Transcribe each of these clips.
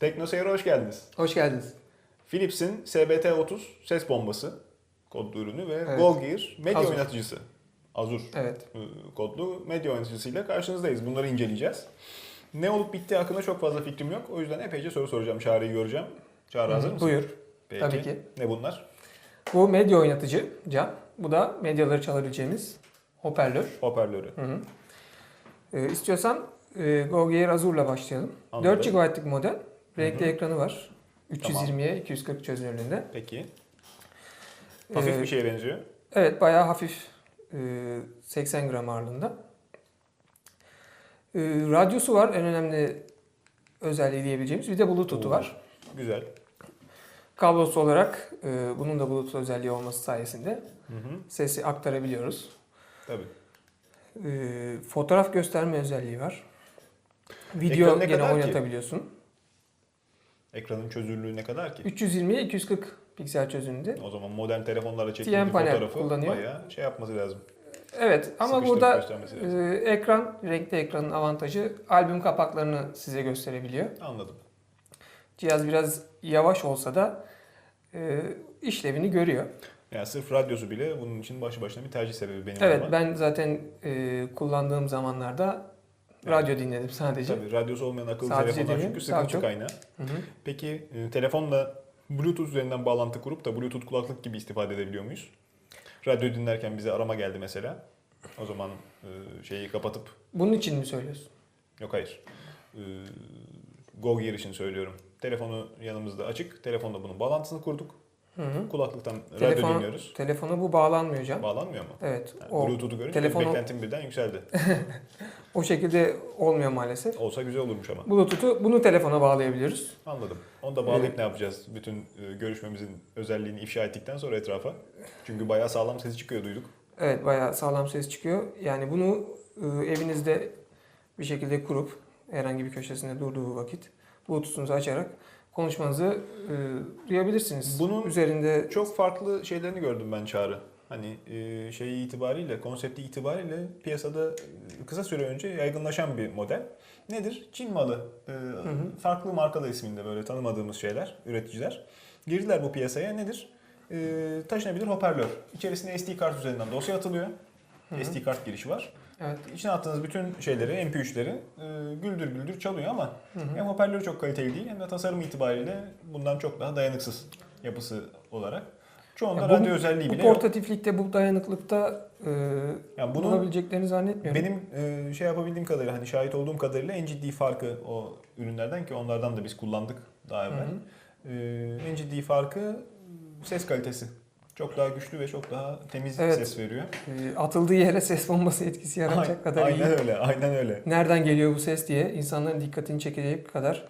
TeknoSeyir'e hoş geldiniz. Hoş geldiniz. Philips'in SBT30 ses bombası kodlu ürünü ve Evet. Go Gear medya Azure. oynatıcısı. Azure Evet. e, kodlu medya oynatıcısıyla karşınızdayız. Bunları inceleyeceğiz. Ne olup bittiği hakkında çok fazla fikrim yok. O yüzden epeyce soru soracağım. Çağrı'yı göreceğim. Çağrı hazır mısın? Buyur. Peki. Tabii ki. Ne bunlar? Bu medya oynatıcı cam. Bu da medyaları çalabileceğimiz hoparlör. Hoparlörü. Hı hı. Ee, istiyorsan e, Go Gear Azure'la başlayalım. Anladım. 4 GB'lık model. Renkli Hı hı. ekranı var. 320'ye 240 çözünürlüğünde. Peki. Hafif Ee, bir şeye benziyor. Evet bayağı hafif. e, 80 gram ağırlığında. E, radyosu var en önemli özelliği diyebileceğimiz. Bir de Bluetooth'u Oo. var. Güzel. Kablosu olarak e, bunun da Bluetooth özelliği olması sayesinde Hı hı. sesi aktarabiliyoruz. Tabii. E, fotoğraf gösterme özelliği var. Video Ekran ne gene kadar ki? Ekranın çözünürlüğü ne kadar ki? 320'ye 240 piksel çözünürlüğünde. O zaman modern telefonlarla çektiğim TM bir panel fotoğrafı kullanıyor. bayağı şey yapması lazım. Evet ama burada e, ekran, renkli ekranın avantajı albüm kapaklarını size gösterebiliyor. Anladım. Cihaz biraz yavaş olsa da e, işlevini görüyor. Yani sırf radyosu bile bunun için başlı başına bir tercih sebebi benim Evet adıma. ben zaten e, kullandığım zamanlarda radyo dinledim sadece. Tabii radyosu olmayan akıllı Sadece telefonlar değil, çünkü sıkıntı çok. kaynağı. Hı hı. Peki e, telefonla Bluetooth üzerinden bağlantı kurup da Bluetooth kulaklık gibi istifade edebiliyor muyuz? Radyo dinlerken bize arama geldi mesela. O zaman e, şeyi kapatıp Bunun için mi söylüyorsun? yok hayır. E, Go Gear için söylüyorum. Telefonu yanımızda açık. Telefonla bunun bağlantısını kurduk. Hı hı. Kulaklıktan radyo Telefona- dinliyoruz. Telefona bu bağlanmıyor hocam. Bağlanmıyor mu? Evet. Yani O, Bluetooth'u görünce telefonu- beklentim birden yükseldi. o şekilde olmuyor maalesef. Olsa güzel olurmuş ama. Bluetooth'u bunu telefona bağlayabiliyoruz. Anladım. Onu da bağlayıp Evet. ne yapacağız? Bütün e, görüşmemizin özelliğini ifşa ettikten sonra etrafa. Çünkü bayağı sağlam sesi çıkıyor duyduk. Evet bayağı sağlam ses çıkıyor. Yani bunu e, evinizde bir şekilde kurup herhangi bir köşesinde durduğu vakit Bluetooth'unuzu açarak konuşmanızı e, duyabilirsiniz. Bunun üzerinde Çok farklı şeylerini gördüm ben Çağrı. Hani e, şeyi itibariyle, konsepti itibariyle piyasada e, kısa süre önce yaygınlaşan bir model. Nedir? Çin malı. E, Farklı markalı isminde böyle tanımadığımız şeyler, üreticiler. Girdiler bu piyasaya. Nedir? E, taşınabilir hoparlör. İçerisine SD kart üzerinden dosya atılıyor. SD kart girişi var. Evet, İçine attığınız bütün şeyleri, MP3'leri e, güldür güldür çalıyor ama hem hoparlörü çok kaliteli değil hem de tasarım itibariyle bundan çok daha dayanıksız yapısı olarak. Çoğunda Ya bu- radyo özelliği bu bile yok. portatiflikte, bu dayanıklıkta e, Yani bunu bulabileceklerini zannetmiyorum. benim e, şey yapabildiğim kadarıyla hani şahit olduğum kadarıyla en ciddi farkı o ürünlerden ki onlardan da biz kullandık daha evvel. Hı E, en ciddi farkı ses kalitesi. Çok daha güçlü ve çok daha temiz Evet. ses veriyor. E, atıldığı yere ses bombası etkisi yaratacak Ay- kadar aynen iyi. öyle, aynen öyle. Nereden geliyor bu ses diye insanların dikkatini çekecek kadar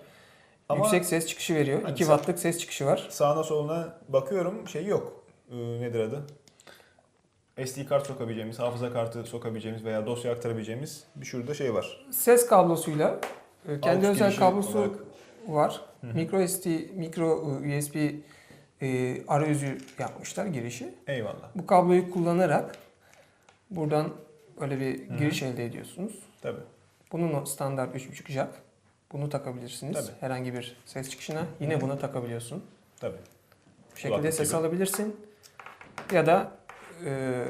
Ama yüksek ses çıkışı veriyor. Hani 2 sen- wattlık ses çıkışı var. Sağına soluna bakıyorum şey yok. Ee, nedir adı? SD kart sokabileceğimiz, hafıza kartı sokabileceğimiz veya dosya aktarabileceğimiz bir şurada şey var. Ses kablosuyla e, kendi Aux özel kablosu olarak. var. Hı hı. Micro SD, micro USB e, arayüzü yapmışlar girişi. Eyvallah. Bu kabloyu kullanarak buradan böyle bir giriş elde ediyorsunuz. Tabii. Bunun o standart 3.5 jack. Bunu takabilirsiniz. Tabii. Herhangi bir ses çıkışına. Yine Hı. bunu takabiliyorsun. Tabii. Bu şekilde Kulaklık ses gibi. alabilirsin. Ya da e,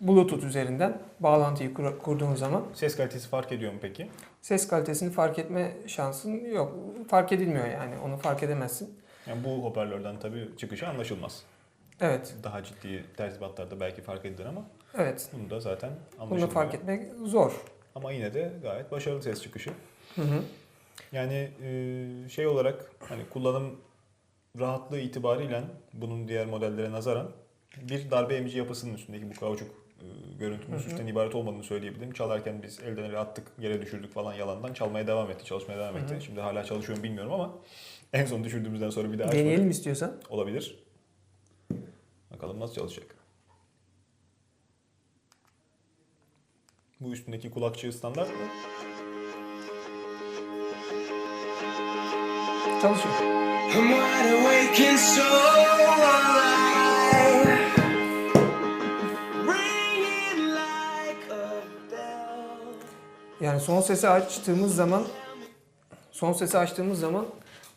Bluetooth üzerinden bağlantıyı kur- kurduğun zaman Ses kalitesi fark ediyor mu peki? ses kalitesini fark etme şansın yok. Fark edilmiyor yani. Onu fark edemezsin. Yani bu hoparlörden tabii çıkışı anlaşılmaz. Evet. Daha ciddi terzibatlarda belki fark edilir ama Evet. bunu da zaten Bunu anlaşılmıyor. fark etmek zor. Ama yine de gayet başarılı ses çıkışı. Hı hı. Yani e, şey olarak hani kullanım rahatlığı itibariyle bunun diğer modellere nazaran bir darbe emici yapısının üstündeki bu kauçuk e, görüntümüz Hı hı. üstten ibaret olmadığını söyleyebilirim. Çalarken biz elden ele attık, yere düşürdük falan yalandan çalmaya devam etti, çalışmaya devam Hı etti. hı. Şimdi hala çalışıyor mu bilmiyorum ama en son düşürdüğümüzden sonra bir daha açmadık. Deneyelim istiyorsan. Olabilir. Bakalım nasıl çalışacak. Bu üstündeki kulakçığı standart mı? Çalışıyor. Yani son sesi açtığımız zaman son sesi açtığımız zaman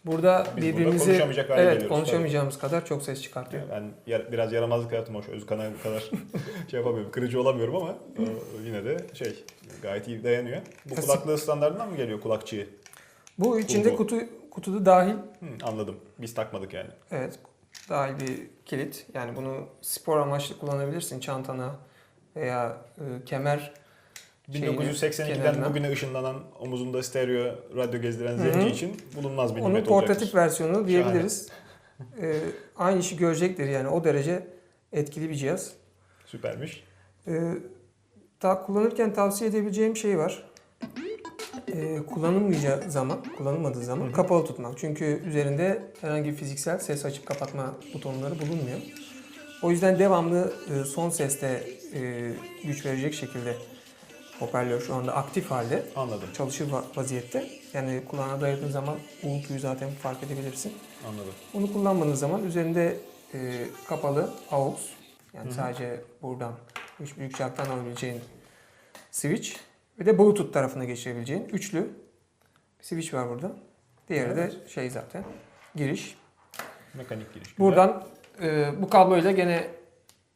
burada Biz burada birbirimizi konuşamayacak hale evet konuşamayacağımız kadar çok ses çıkartıyor. Ben yar- biraz yaramazlık hayatım hoş. Özkan'a bu kadar şey yapamıyorum. Kırıcı olamıyorum ama e, yine de şey gayet iyi dayanıyor. Bu Klasik. kulaklığı standartından mı geliyor kulakçığı? Bu içinde kutu kutuda dahil Hı, anladım. Biz takmadık yani. evet dahil bir kilit. Yani bunu spor amaçlı kullanabilirsin çantana veya e, kemer 1982'den kenarına. bugüne ışınlanan omuzunda stereo radyo gezdiren zenci için bulunmaz bir Onun nimet portatif versiyonu diyebiliriz. E, aynı işi görecektir yani o derece etkili bir cihaz. Süpermiş. Ee, ta kullanırken tavsiye edebileceğim şey var. Ee, kullanılmayacağı zaman, kullanılmadığı zaman kapalı tutmak. Çünkü üzerinde herhangi bir fiziksel ses açıp kapatma butonları bulunmuyor. O yüzden devamlı e, son seste e, güç verecek şekilde hoparlör şu anda aktif halde Anladım. çalışır va- vaziyette. Yani kulağına dayadığın zaman uğultuyu zaten fark edebilirsin. Anladım. Bunu kullanmadığınız zaman üzerinde e, kapalı AUX yani sadece buradan üç büyük jack'tan alabileceğin switch ve de Bluetooth tarafına geçirebileceğin üçlü switch var burada. Diğeri de şey zaten giriş. Mekanik giriş. Buradan e, bu kabloyla gene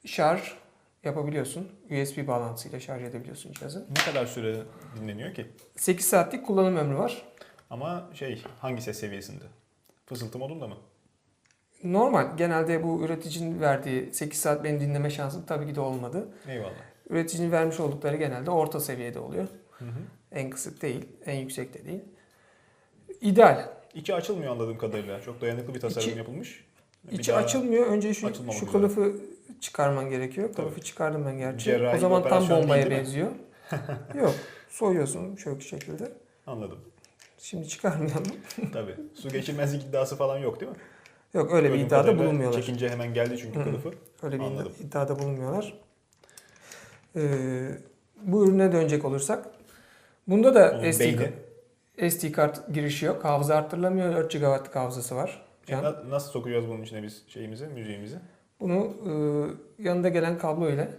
şarj yapabiliyorsun. USB bağlantısıyla şarj edebiliyorsun cihazı. Ne kadar süre dinleniyor ki? 8 saatlik kullanım ömrü var. Ama şey hangi ses seviyesinde? Fısıltı modunda mı? Normal. Genelde bu üreticinin verdiği 8 saat beni dinleme şansı tabii ki de olmadı. Eyvallah. Üreticinin vermiş oldukları genelde orta seviyede oluyor. Hı hı. En kısık değil, en yüksek de değil. İdeal. İçi açılmıyor anladığım kadarıyla. Çok dayanıklı bir tasarım İçi- yapılmış. Bir İçi daha açılmıyor. Önce şu, şu kılıfı çıkarman gerekiyor. Tabii. Kılıfı çıkardım ben gerçi. Cerrahi o zaman bir tam bombaya benziyor. Yok. Soyuyorsun şöyle bir şekilde. Anladım. Şimdi çıkarmayalım. Tabii. Su geçirmezlik iddiası falan yok değil mi? Yok öyle bir Gördüğüm iddiada kadarıyla bulunmuyorlar. Çekince hemen geldi çünkü Hı hı. kılıfı. Öyle bir Anladım. iddiada bulunmuyorlar. Ee, bu ürüne dönecek olursak. Bunda da Onun SD, beyni. SD kart girişi yok. Hafıza arttırılamıyor. 4 GB'lık hafızası var. Can. Na- Nasıl sokacağız bunun içine biz şeyimizi, müziğimizi? Bunu e, yanında gelen kablo ile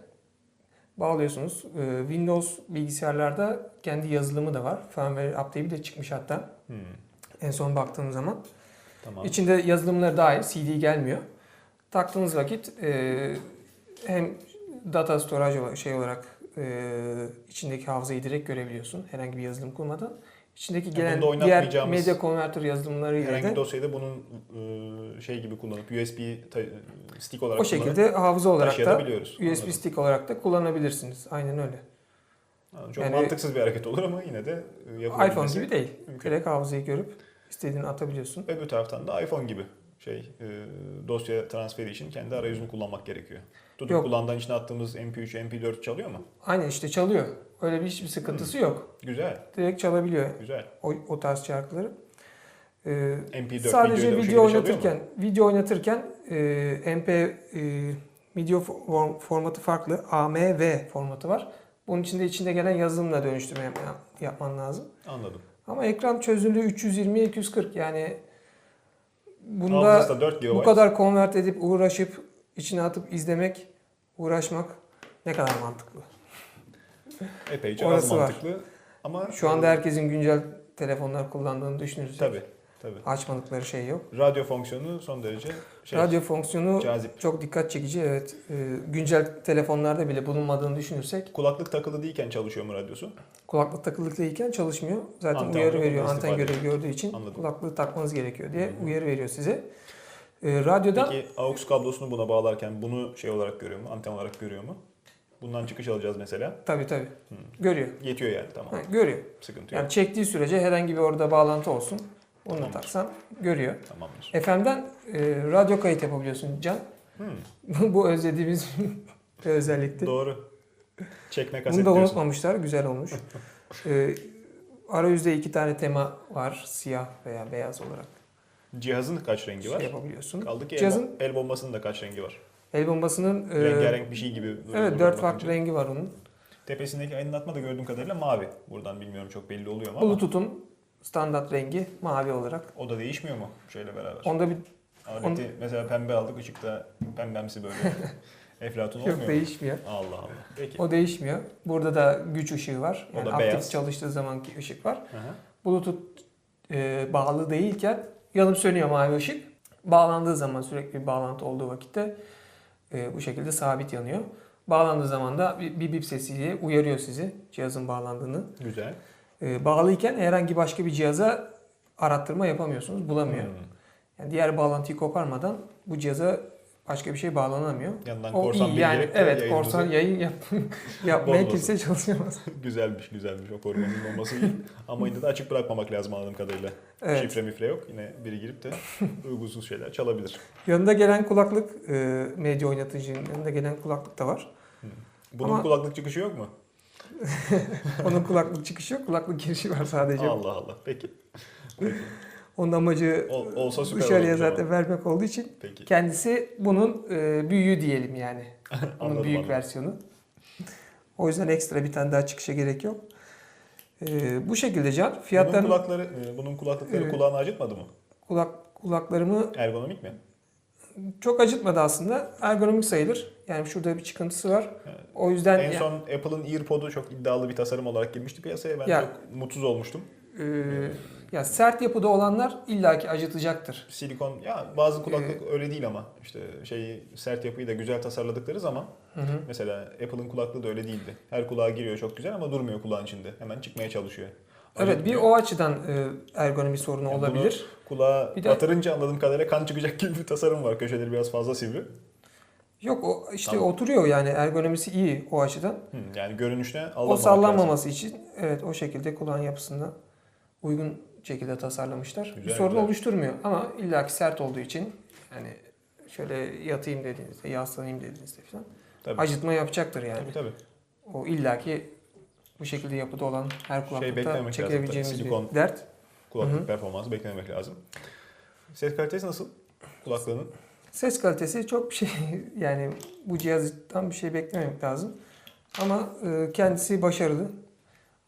bağlıyorsunuz. E, Windows bilgisayarlarda kendi yazılımı da var. Firmware update'i de çıkmış hatta. Hmm, En son baktığım zaman. tamam. İçinde yazılımları dahil CD gelmiyor. Taktığınız vakit e, hem data storage olarak, şey olarak e, içindeki hafızayı direkt görebiliyorsun. Herhangi bir yazılım kurmadan. İçindeki Yani gelen bunda diğer medya konvertör yazılımlarıyla Herhangi bir de dosyayı da bunun e, şey gibi kullanıp USB ta- stick olarak o şekilde hafıza olarak da. USB stick olarak da kullanabilirsiniz. Aynen öyle. Çok Yani- mantıksız bir hareket olur ama yine de e, iPhone gibi değil. mümkün. Direkt hafızayı görüp istediğini atabiliyorsun. Öbür taraftan da iPhone gibi şey e, dosya transferi için kendi arayüzünü kullanmak gerekiyor. Tutup Yok. içine attığımız MP3, MP4 çalıyor mu? Aynen işte çalıyor. Öyle bir hiçbir sıkıntısı yok. Güzel, Direkt çalabiliyor güzel. o, o tarz şarkıları. Ee, MP4 sadece video oynatırken, video oynatırken e, MP e, video form- formatı farklı. AMV formatı var. Bunun içinde içinde gelen yazılımla dönüştürme yapma- yapman lazım. Anladım. Ama ekran çözünürlüğü 320 240 yani bunda Hafızası da 4 GB. Bu kadar konvert edip uğraşıp içine atıp izlemek, uğraşmak ne kadar mantıklı. Epeyce az Orası var. mantıklı. Ama Şu anda herkesin güncel telefonlar kullandığını düşünürsek tabii tabii. açmadıkları şey yok. Radyo fonksiyonu son derece şey, Radyo fonksiyonu cazip. çok dikkat çekici evet. Ee, güncel telefonlarda bile bulunmadığını düşünürsek Kulaklık takılı değilken çalışıyor mu radyosu? kulaklık takılı değilken çalışmıyor. Zaten Anten uyarı veriyor. Anten görevi gördüğü için Anladım. kulaklığı takmanız gerekiyor diye Hı hı. uyarı veriyor size. Ee, radyodan Peki AUX kablosunu buna bağlarken bunu şey olarak görüyor mu? Anten olarak görüyor mu? Bundan çıkış alacağız mesela. tabii tabii Hı. görüyor. Yetiyor yani tamam. Ha, görüyor. Sıkıntı yok. Yani çektiği sürece herhangi bir orada bağlantı olsun. Bunu Tamam. taksan görüyor. Tamamdır. FM'den e, radyo kayıt yapabiliyorsun Can. Hmm, Bu özlediğimiz bir özellikti. doğru. Çekme kaset Bunu da diyorsun. unutmamışlar. Güzel olmuş. e, arayüzde iki tane tema var. Siyah veya beyaz olarak Cihazın kaç rengi var? şey yapabiliyorsun. Kaldı ki Cihazın- el, el bombasının da kaç rengi var? El bombasının e, Rengarenk bir şey gibi. evet dört farklı rengi var onun. Tepesindeki aydınlatma da gördüğüm kadarıyla mavi. Buradan bilmiyorum çok belli oluyor mu ama Bluetooth'un standart rengi mavi olarak. o da değişmiyor mu şeyle beraber? Onda bir Aleti mesela pembe aldık ışıkta pembemsi böyle eflatun olmuyor yok mu? değişmiyor. Allah Allah. Peki. O değişmiyor. Burada da güç ışığı var. O Yani da aktif beyaz. çalıştığı zamanki ışık var. Hı hı. Bluetooth e, bağlı değilken yanıp sönüyor mavi ışık. Bağlandığı zaman sürekli bir bağlantı olduğu vakitte e, bu şekilde sabit yanıyor. Bağlandığı zaman da bir bip sesiyle uyarıyor sizi cihazın bağlandığını. Güzel. E, bağlıyken herhangi başka bir cihaza arattırma yapamıyorsunuz, bulamıyor. Hmm. Yani diğer bağlantıyı koparmadan bu cihaza başka bir şey bağlanamıyor. Yandan O korsan iyi yani evet korsan yayın yap yapmaya kimse çalışamaz. güzelmiş güzelmiş o korumanın olması iyi. Ama yine de açık bırakmamak lazım anladığım kadarıyla. Evet. Şifre mifre yok. Yine biri girip de uygunsuz şeyler çalabilir. Yanında gelen kulaklık e, medya oynatıcının yanında gelen kulaklık da var. Bunun Ama- kulaklık çıkışı yok mu? Onun kulaklık çıkışı yok, kulaklık girişi var sadece. Allah Allah. Peki. Onun amacı Ol- olsa süper dışarıya zaten ama. vermek olduğu için Peki. kendisi bunun e, büyüğü diyelim yani. Onun Anladım, büyük anladım. versiyonu. O yüzden ekstra bir tane daha çıkışa gerek yok. E, bu şekilde can. Bunun Fiyatlarını kulakları, e, bunun kulaklıkları Evet. kulağını acıtmadı mı? kulak kulaklarımı Ergonomik mi? çok acıtmadı aslında. Ergonomik sayılır. Yani şurada bir çıkıntısı var. Evet. O yüzden en son Apple'ın AirPod'u çok iddialı bir tasarım olarak girmişti piyasaya. Ben Ya- çok mutsuz olmuştum. e, ya sert yapıda olanlar illaki acıtacaktır. Silikon ya bazı kulaklık Ee, öyle değil ama işte şeyi sert yapıyı da güzel tasarladıkları zaman Hı hı. mesela Apple'ın kulaklığı da öyle değildi. Her kulağa giriyor çok güzel ama durmuyor kulağın içinde. Hemen çıkmaya çalışıyor. Evet bir o açıdan e, ergonomi sorunu Yani olabilir. Kulağa Bir de- batırınca anladığım kadarıyla kan çıkacak gibi bir tasarım var. Köşeleri biraz fazla sivri. Yok o işte Tamam. oturuyor yani ergonomisi iyi o açıdan. Hı, yani görünüşüne O sallanmaması için evet o şekilde kulağın yapısına uygun şekilde tasarlanmışlar. Güzel, bir sorun güzel. oluşturmuyor ama illaki sert olduğu için yani şöyle yatayım dediğinizde, yaslanayım dediğinizde falan Tabii. acıtma yapacaktır yani. Tabii tabii. O illaki bu şekilde yapıda olan her kulaklıkta Şey beklememek lazım çekebileceğimiz tabii, bir dert. Kulaklık Hı hı. performansı beklememek lazım. Ses kalitesi nasıl? Kulaklığının. Ses kalitesi çok bir şey yani bu cihazdan bir şey beklememek lazım. Ama e, kendisi başarılı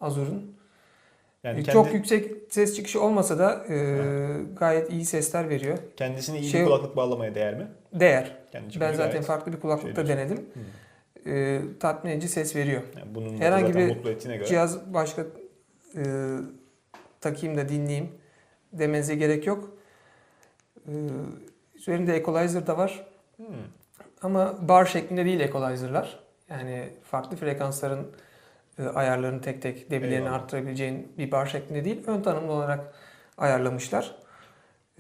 Azur'un. Yani kendi, Çok yüksek ses çıkışı olmasa da e, gayet iyi sesler veriyor. kendisine iyi Şey- bir kulaklık bağlamaya değer mi? Değer. Kendi Ben zaten farklı bir kulaklıkta şey denedim. E, tatmin edici ses veriyor. Yani bunun Herhangi bir göre. Cihaz başka e, takayım da dinleyeyim demenize gerek yok. E, üzerinde equalizer da var. Hmm. Ama bar şeklinde değil equalizer'lar. Yani farklı frekansların ayarlarını tek tek debilerini Eyvallah. arttırabileceğin bir bar şeklinde değil. Ön tanımlı olarak ayarlamışlar.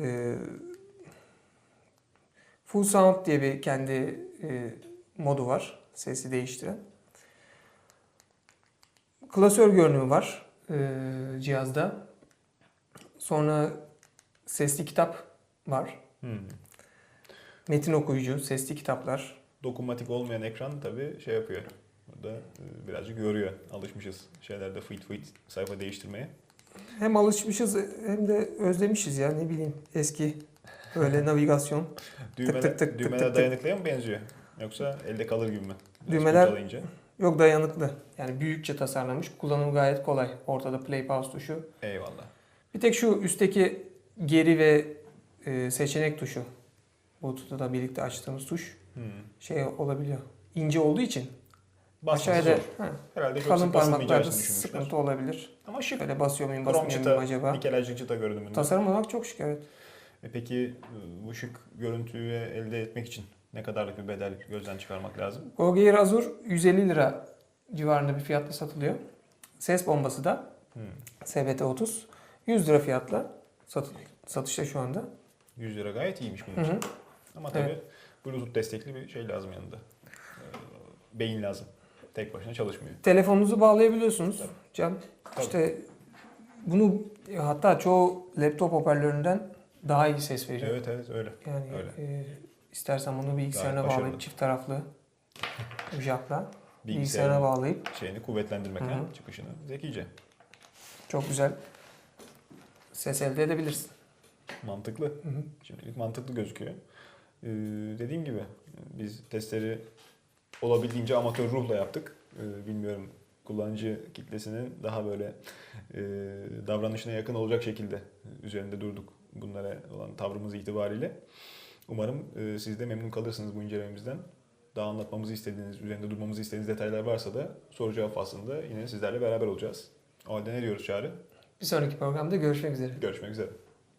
E, Full Sound diye bir kendi e, modu var. Sesi değiştiren. Klasör görünümü var e, cihazda. Sonra sesli kitap var. Hmm. Metin okuyucu, sesli kitaplar. Dokunmatik olmayan ekran tabii şey yapıyor. Burada e, birazcık yoruyor. Alışmışız şeylerde fıt fıt sayfa değiştirmeye. Hem alışmışız hem de özlemişiz ya ne bileyim eski böyle navigasyon. Düğmeler, tık tık tık düğmeler tık tık. dayanıklıya mı benziyor? Yoksa elde kalır gibi mi? Düğmeler- kurcalayınca. Yok dayanıklı. Yani büyükçe tasarlanmış. Kullanımı gayet kolay. Ortada play pause tuşu. Eyvallah. Bir tek şu üstteki geri ve e, seçenek tuşu. Bluetooth'la da birlikte açtığımız tuş Hmm. şey olabiliyor. İnce olduğu için Basması aşağıda zor. Herhalde çok kalın sık parmaklarda sıkıntı olabilir. Ama şık. Böyle basıyor muyum basmıyor muyum acaba? nikelajlı çıta görünümünde. Tasarım olarak çok şık evet. E peki bu şık görüntüyü elde etmek için ne kadarlık bir bedel gözden çıkarmak lazım? Go Gear Azur 150 lira civarında bir fiyatla satılıyor. Ses bombası da Hmm. SBT30 100 lira fiyatla satı- satışta şu anda. 100 lira gayet iyiymiş bunun için. hı. Ama tabii Evet. Bluetooth destekli bir şey lazım yanında. Ee, Beyin lazım. Tek başına çalışmıyor. Telefonunuzu bağlayabiliyorsunuz Tabii. Can. Tabii. İşte bunu hatta çoğu laptop hoparlöründen daha iyi ses veriyor. Evet evet öyle. Yani Öyle. e, istersen bunu bilgisayarına Gayet başarılı. bağlayıp çift taraflı jackla bilgisayarına Bilgisayarın bağlayıp şeyini kuvvetlendirmek Hı hı. ha, çıkışını. Zekice. çok güzel ses elde edebilirsin. Mantıklı. Hı hı. Şimdilik mantıklı gözüküyor. Ee, dediğim gibi biz testleri olabildiğince amatör ruhla yaptık. Ee, bilmiyorum kullanıcı kitlesinin daha böyle e, davranışına yakın olacak şekilde üzerinde durduk bunlara olan tavrımız itibariyle. Umarım e, siz de memnun kalırsınız bu incelememizden. Daha anlatmamızı istediğiniz, üzerinde durmamızı istediğiniz detaylar varsa da soru cevap faslında yine sizlerle beraber olacağız. O halde ne diyoruz Çağrı? Bir sonraki programda görüşmek üzere. Görüşmek üzere.